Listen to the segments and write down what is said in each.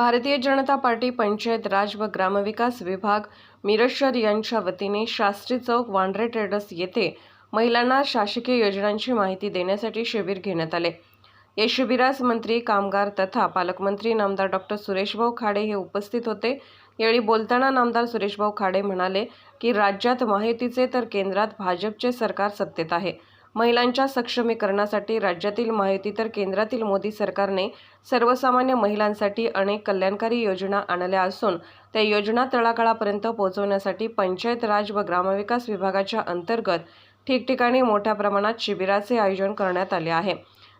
Bharatiya Janata party panchayat राज व ग्रामविकास विभाग मिरश्वर यांच्या वतीने शास्त्री चौक वांड्रे ट्रेडर्स येथे महिलांना शासकीय योजनांची माहिती देण्यासाठी शिबिर घेण्यात आले. या शिबिरास मंत्री कामगार तथा पालकमंत्री नामदार डॉक्टर सुरेशभाऊ खाडे हे उपस्थित होते. यावेळी बोलताना नामदार सुरेशभाऊ खाडे म्हणाले की राज्यात माहितीचे तर केंद्रात भाजपचे सरकार सत्तेत आहे. महिलांच्या सक्षमीकरणासाठी राज्यातील माहिती तर केंद्रातील मोदी सरकारने सर्वसामान्य महिलांसाठी अनेक कल्याणकारी योजना आणल्या असून त्या योजना तळागाळापर्यंत पोहोचवण्यासाठी पंचायत राज व ग्रामविकास विभागाच्या अंतर्गत ठिकठिकाणी मोठ्या प्रमाणात शिबिराचे आयोजन करण्यात आले आहे.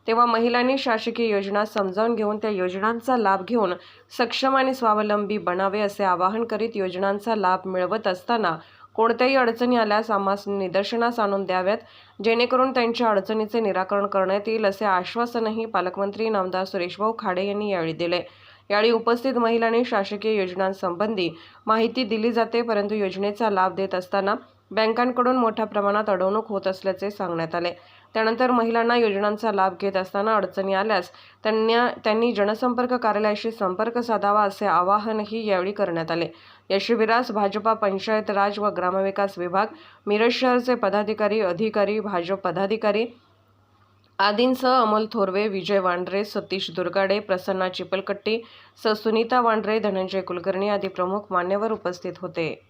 तेव्हा महिलांनी शासकीय योजना समजावून घेऊन त्या योजनांचा लाभ घेऊन सक्षम आणि स्वावलंबी बनावे असे आवाहन करीत योजनांचा लाभ मिळवत असताना कोणत्याही अडचणी आल्यास आम्हास निदर्शनास आणून द्याव्यात. जेणेकरून त्यांच्या अडचणीचे निराकरण करण्यात येईल असे आश्वासनही पालकमंत्री नामदार सुरेशभाऊ खाडे यांनी यावेळी दिले. यावेळी उपस्थित महिलांनी शासकीय योजनांसंबंधी माहिती दिली जाते परंतु योजनेचा लाभ देत असताना बँकांकडून मोठ्या प्रमाणात अडवणूक होत असल्याचे सांगण्यात आले. त्यानंतर महिलांना योजनांचा लाभ घेत असताना अडचणी आल्यास त्यांना त्यांनी जनसंपर्क कार्यालयाशी संपर्क साधावा असे आवाहनही यावेळी करण्यात आले. या शिबिरास भाजपा पंचायत राज व ग्रामविकास विभाग मिरज शहरचे पदाधिकारी अधिकारी भाजप पदाधिकारी आदींसह अमोल थोरवे विजय वांड्रे सतीश दुर्गाडे प्रसन्ना चिपलकट्टी स सुनीता वांड्रे धनंजय कुलकर्णी आदी प्रमुख मान्यवर उपस्थित होते.